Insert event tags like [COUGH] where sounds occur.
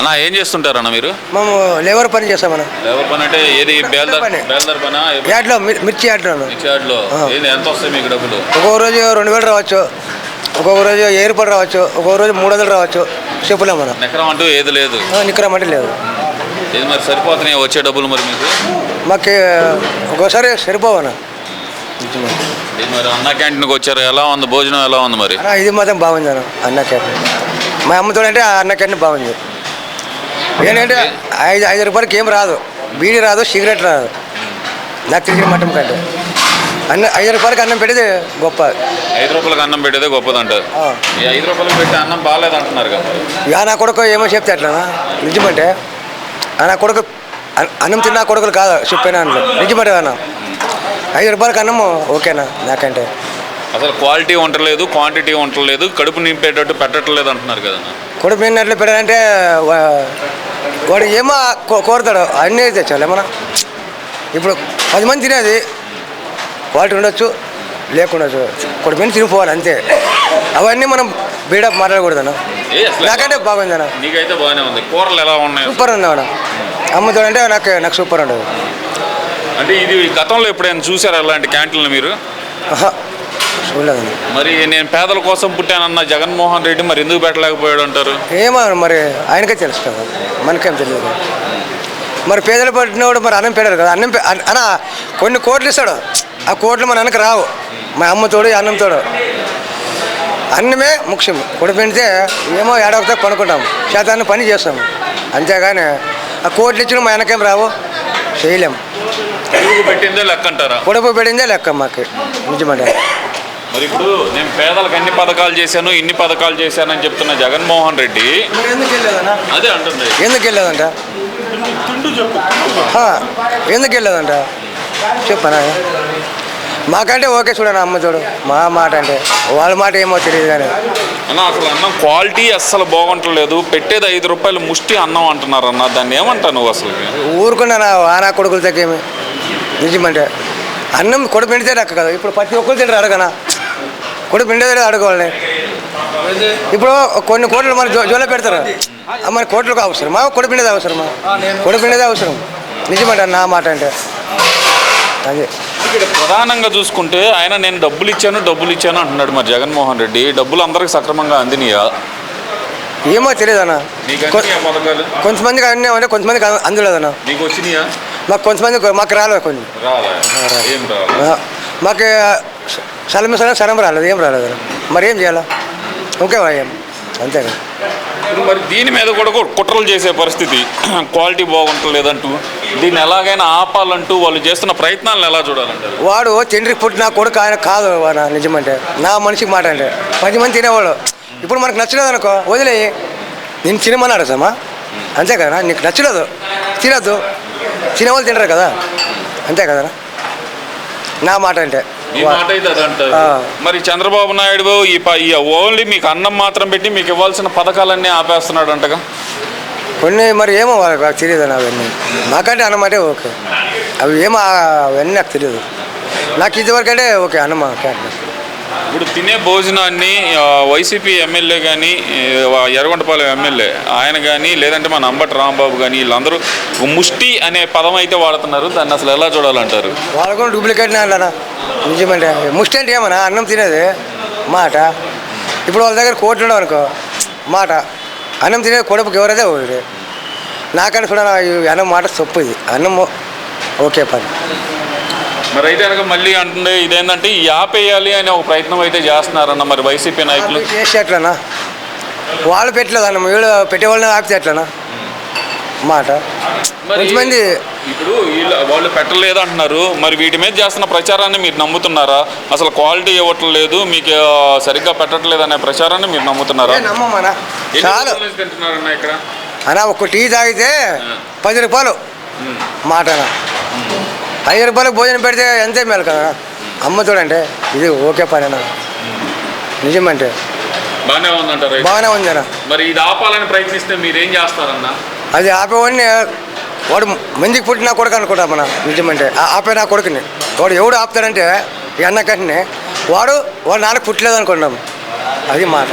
అన్న ఏం చేస్తుంటారన్న మీరు? మేము లేబర్ పని చేస్తామన్న. లేబర్ పని అంటే ఏది? బేల్దార్ పని. బేల్దార్ పనా? యాడ్లో మిర్- మిర్చి యాడ్లో. ఏంది ఎంత వస్తాయి మీకు డబ్బులు? ఒక్కొక్క రోజు రెండు వేలు రావచ్చు. ఒక్కొక్క రోజు ఏరుపడి రావచ్చు. ఒక్కొక్క రోజు మూడు వందలు రావచ్చు. చెప్పులేం మనం అంటూ ఏది లేదు. నిక్కరం అంటే లేదు. ఇది మరి సరిపోతున్నాయి వచ్చే డబ్బులు మరి మీకు? మాకు ఒక్కోసారి మరి అన్న క్యాంటీన్కి వచ్చారు? ఎలా ఉంది? భోజనం ఎలా ఉంది మరి? ఇది మాత్రం బాగుంది అన్న అన్న క్యాంటీన్. మా అమ్మతో అంటే అన్న క్యాంటీన్ బాగుంది. ఏంటంటే ఐదు ఐదు రూపాయలకి ఏం రాదు. బీడీ రాదు సిగరెట్ రాదు. నాకు తెలిసిన మట్టం కంటే. అన్న ఐదు రూపాయలకి అన్నం పెడితే గొప్ప. ఐదు రూపాయలకు అన్నం పెట్టేదే గొప్పదంటారు. ఆ. ఈ ఐదు రూపాయలకు పెట్టి అన్నం బాగాలేదు అంటున్నారు కదా నా కొడుకు ఏమో చెప్తే అట్లా నిజమంటే ఆ నా కొడుకు అన్- అన్నం తిన్నా కొడుకులు కాదు చెప్పాను అందులో నిజమంటే అన్న. ఐదు రూపాయలకి అన్నం ఓకేనా నాకంటే? అసలు క్వాలిటీ ఉండలేదు క్వాంటిటీ ఉండలేదు కడుపు నింపేటట్టు పెట్టట్లేదు అంటున్నారు కదా కొడుకు నేను ఎట్లా పెట్టాడంటే వా- వాడు ఏమో కోరుతాడు అన్నీ తెచ్చాలి ఏమన్నా. ఇప్పుడు పది మంది తినేది క్వాలిటీ ఉండొచ్చు లేకుండొచ్చు కొడుకు మీద తినిపోవాలి అంతే. అవన్నీ మనం బీడప్ మాట్లాడకూడదన్న నాకంటే బాగుందన్న నీకైతే బాగానే ఉంది. కూరలు ఎలా ఉన్నాయి? సూపర్ ఉంది అన్న. అమ్ముతాడు అంటే నాకు నాకు సూపర్ ఉండదు. అంటే ఇది గతంలో ఎప్పుడైనా చూసారా అలాంటి క్యాంటీన్లు మీరు? చూడలేదండి. మరి నేను పేదల కోసం పుట్టానన్న జగన్మోహన్ రెడ్డి మరి ఎందుకు పెట్టలేకపోయాడు అంటారు? ఏమో మరి ఆయనకే తెలుసు కదా. మనకేం తెలియదు. మరి పేదలు పట్టినోడు మరి అన్నం పెట్టారు కదా. అన్నం అన్న కొన్ని కోట్లు ఇస్తాడు. ఆ కోట్లు మన వెనక రావు. మన అమ్మతోడు అన్నంతోడు అన్నమే ముఖ్యం. కొడు పెడితే ఏమో ఏడవతో కొనుక్కుంటాం శాతాన్ని పని చేస్తాం. అంతేగాని ఆ కోట్లు ఇచ్చిన మా వెనకేం రావు. చేయలేం. ఎందుకు పెట్టిందే లెక్క అంటారా? పొడుపు పెట్టిందే లెక్క మాకు. నిజమంటే మరి ఇప్పుడు నేను పేదలకు అన్ని పథకాలు చేశాను ఇన్ని పథకాలు చేశానని చెప్తున్న జగన్మోహన్ రెడ్డి. అదే అంటుంది. ఎందుకు వెళ్ళలేదంట? ఆ, ఎందుకు వెళ్ళలేదంట? చెప్పనా? మాకంటే ఓకే చూడను అమ్మ చూడు. మా మాట అంటే వాళ్ళ మాట ఏమో తెలియదు కానీ. అన్న అసలు అన్నం క్వాలిటీ అస్సలు బాగుంటలేదు. పెట్టేది ఐదు రూపాయలు ముష్టి అన్నం అంటున్నారు అన్న దాన్ని ఏమంటావు నువ్వు అసలు? ఊరుకున్నా వానా కొడుకులు తగ్గేమి నిజమంటే అన్నం కొడుకు పిండితే దక్క కదా. ఇప్పుడు ప్రతి ఒక్కరు తింటారు అడగనా? కొడుకు పిండేదే అడగవాళ్ళని ఇప్పుడు కొన్ని కోట్లు మన జో జోలో పెడతారు. మన కోట్లకు అవసరమా కొడుకు పిండేది అవసరమా కొడుకు పిండేదే అవసరం నిజమంట నా మాట అంటే. అదే. ఇక్కడ ప్రధానంగా చూసుకుంటే ఆయన నేను డబ్బులు ఇచ్చాను డబ్బులు ఇచ్చాను అంటున్నాడు మరి జగన్మోహన్ రెడ్డి. డబ్బులు అందరికి సక్రమంగా అందినయా? ఏమో తెలియదు అన్న. కొంతమందికి అన్నీ అంటే కొంతమందికి అంద- అందులేదన్న నీకు వచ్చినాయా? మాకు కొంతమంది మాకు రాలేదు కొన్ని. రాలే. మాకు సలం సలం సరం రాలేదు ఏం రాలేదు. మరి ఏం చేయాలా? ఓకే ఏం? అంతే కదా. మరి దీని మీద కూడా కుట్రలు చేసే పరిస్థితి. [CLEARS THROAT] క్వాలిటీ బాగుంటలేదంటూ దీన్ని ఎలాగైనా ఆపాలంటూ వాళ్ళు చేస్తున్న ప్రయత్నాలను ఎలా చూడాలంటారు? వాడు తండ్రికి పుట్టిన కొడుకు ఆయన కాదు వాడు నిజమంటే. నా మనిషికి మాట అంటే. పది మంది తినేవాడు ఇప్పుడు మనకు నచ్చలేదు అనుకో వదిలేయి నేను తినమన్నాడు సమా అంతే కదా నీకు నచ్చలేదు. తినద్దు. తినేవాళ్ళు తింటారు కదా. అంతే కదా. నా మాట అంటే. మాట అయితే. మరి చంద్రబాబు నాయుడు ఈ ప- ఈ ఓన్లీ మీకు అన్నం మాత్రం పెట్టి మీకు ఇవ్వాల్సిన పథకాలన్నీ ఆపేస్తున్నాడు అంటగా కొన్ని మరి ఏమో వాళ్ళకి నాకు తెలియదు అన్న అవన్నీ. నాకంటే అన్నమాటే ఓకే. అవి ఏమో అవన్నీ నాకు తెలియదు నాకు ఇదివరకు అంటే ఓకే అన్నమా ఇప్పుడు తినే భోజనాన్ని వైసీపీ ఎమ్మెల్యే కానీ ఎర్రగొండపాలెం ఎమ్మెల్యే ఆయన కానీ లేదంటే మన అంబటి రాంబాబు కానీ వీళ్ళందరూ ముష్టి అనే పదం అయితే వాడుతున్నారు. దాన్ని అసలు ఎలా చూడాలంటారు? వాళ్ళు కూడా డూప్లికేట్ అన్నానా నిజమంటే ముష్టి అంటే ఏమన్నా? అన్నం తినేది? మాట. ఇప్పుడు వాళ్ళ దగ్గర కోట్లు ఉండవు అనుకో. మాట. అన్నం తినేది కొడుపుకి ఎవరైతే ఒకటి నాకని కూడా అన్నం మాట తప్పు ఇది. అన్నం ఓకే పని. మరి అయితే కనుక మళ్ళీ అంటుండే ఇదేంటంటే ఈ ఆపేయాలి అనే ఒక ప్రయత్నం అయితే చేస్తున్నారన్న మరి వైసీపీ నాయకులు. చేసి ఎట్లనా? వాళ్ళు పెట్టలేదు అన్న వీళ్ళు పెట్టేవాళ్ళని ఆపితే ఎట్లనా? మాట. కొంతమంది ఇప్పుడు వీళ్ళు వాళ్ళు పెట్టలేదు అంటున్నారు మరి వీటి మీద చేస్తున్న ప్రచారాన్ని మీరు నమ్ముతున్నారా? అసలు క్వాలిటీ ఇవ్వట్లేదు మీకు సరిగ్గా పెట్టట్లేదు అనే ప్రచారాన్ని మీరు నమ్ముతున్నారా? నమ్మమ్మనా చాలు. తింటున్నారన్న ఇక్కడ? అన్నా ఒక టీ తాగితే పది రూపాయలు. మాట. ఐదు రూపాయలకు భోజనం పెడితే ఎంతే మేలు కదా? అమ్మ చూడంటే ఇది ఓకే పని అన్న. నిజమంటే. బాగానే ఉందంటారు అయితే. బాగానే ఉంది అన్న. మరి ఇది ఆపాలని ప్రయత్నిస్తే మీరేం చేస్తారన్నా? అది ఆపేవాడిని వాడు మందికి పుట్టిన కొడుకు అనుకుంటా మన నిజమంటే. ఆ- ఆపే నా కొడుకుని. వాడు ఎవడు ఆపుతాడంటే ఈ అన్న కంటే వాడు వాడు నాన్నకు పుట్టలేదు అనుకుంటాం అది మాట.